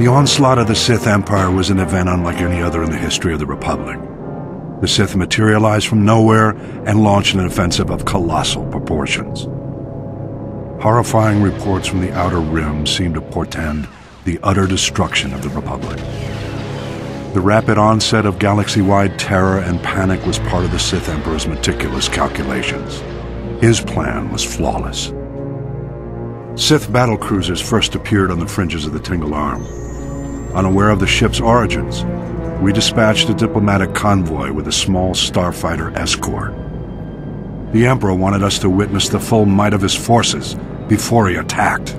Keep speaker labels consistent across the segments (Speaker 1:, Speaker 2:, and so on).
Speaker 1: The onslaught of the Sith Empire was an event unlike any other in the history of the Republic. The Sith materialized from nowhere and launched an offensive of colossal proportions. Horrifying reports from the Outer Rim seemed to portend the utter destruction of the Republic. The rapid onset of galaxy-wide terror and panic was part of the Sith Emperor's meticulous calculations. His plan was flawless. Sith battle cruisers first appeared on the fringes of the Tingle Arm. Unaware of the ship's origins, we dispatched a diplomatic convoy with a small starfighter escort. The Emperor wanted us to witness the full might of his forces before he attacked.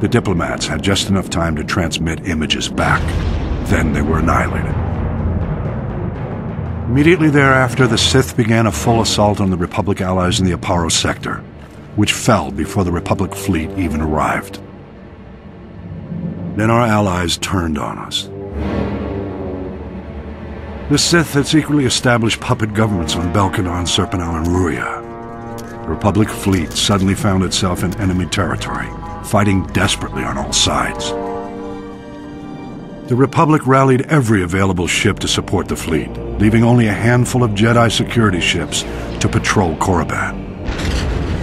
Speaker 1: The diplomats had just enough time to transmit images back. Then they were annihilated. Immediately thereafter, the Sith began a full assault on the Republic allies in the Aparo sector, which fell before the Republic fleet even arrived. Then our allies turned on us. The Sith had secretly established puppet governments on Belkanon, Serpenau, and Ruria. The Republic fleet suddenly found itself in enemy territory, fighting desperately on all sides. The Republic rallied every available ship to support the fleet, leaving only a handful of Jedi security ships to patrol Korriban.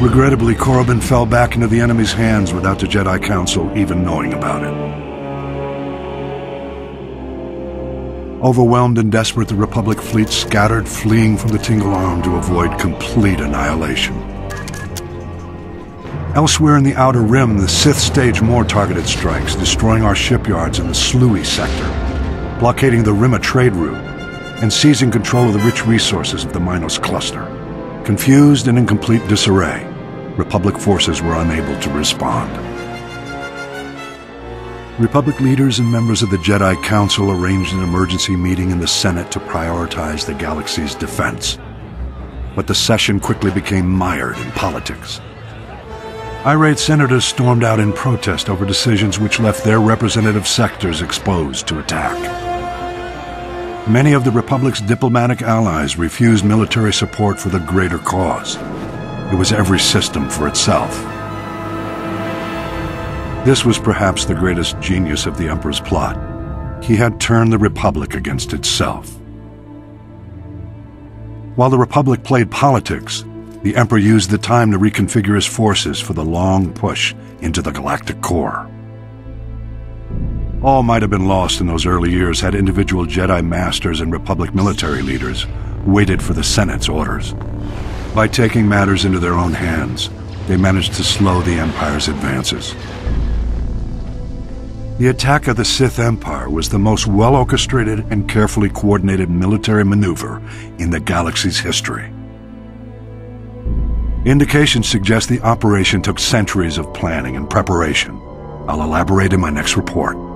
Speaker 1: Regrettably, Korriban fell back into the enemy's hands without the Jedi Council even knowing about it. Overwhelmed and desperate, the Republic fleet scattered, fleeing from the Tingle Arm to avoid complete annihilation. Elsewhere in the Outer Rim, the Sith staged more targeted strikes, destroying our shipyards in the Sluy sector, blockading the Rimma trade route, and seizing control of the rich resources of the Minos cluster. Confused and in complete disarray, Republic forces were unable to respond. Republic leaders and members of the Jedi Council arranged an emergency meeting in the Senate to prioritize the galaxy's defense. But the session quickly became mired in politics. Irate senators stormed out in protest over decisions which left their representative sectors exposed to attack. Many of the Republic's diplomatic allies refused military support for the greater cause. It was every system for itself. This was perhaps the greatest genius of the Emperor's plot. He had turned the Republic against itself. While the Republic played politics, the Emperor used the time to reconfigure his forces for the long push into the galactic core. All might have been lost in those early years had individual Jedi Masters and Republic military leaders waited for the Senate's orders. By taking matters into their own hands, they managed to slow the Empire's advances. The attack of the Sith Empire was the most well-orchestrated and carefully coordinated military maneuver in the galaxy's history. Indications suggest the operation took centuries of planning and preparation. I'll elaborate in my next report.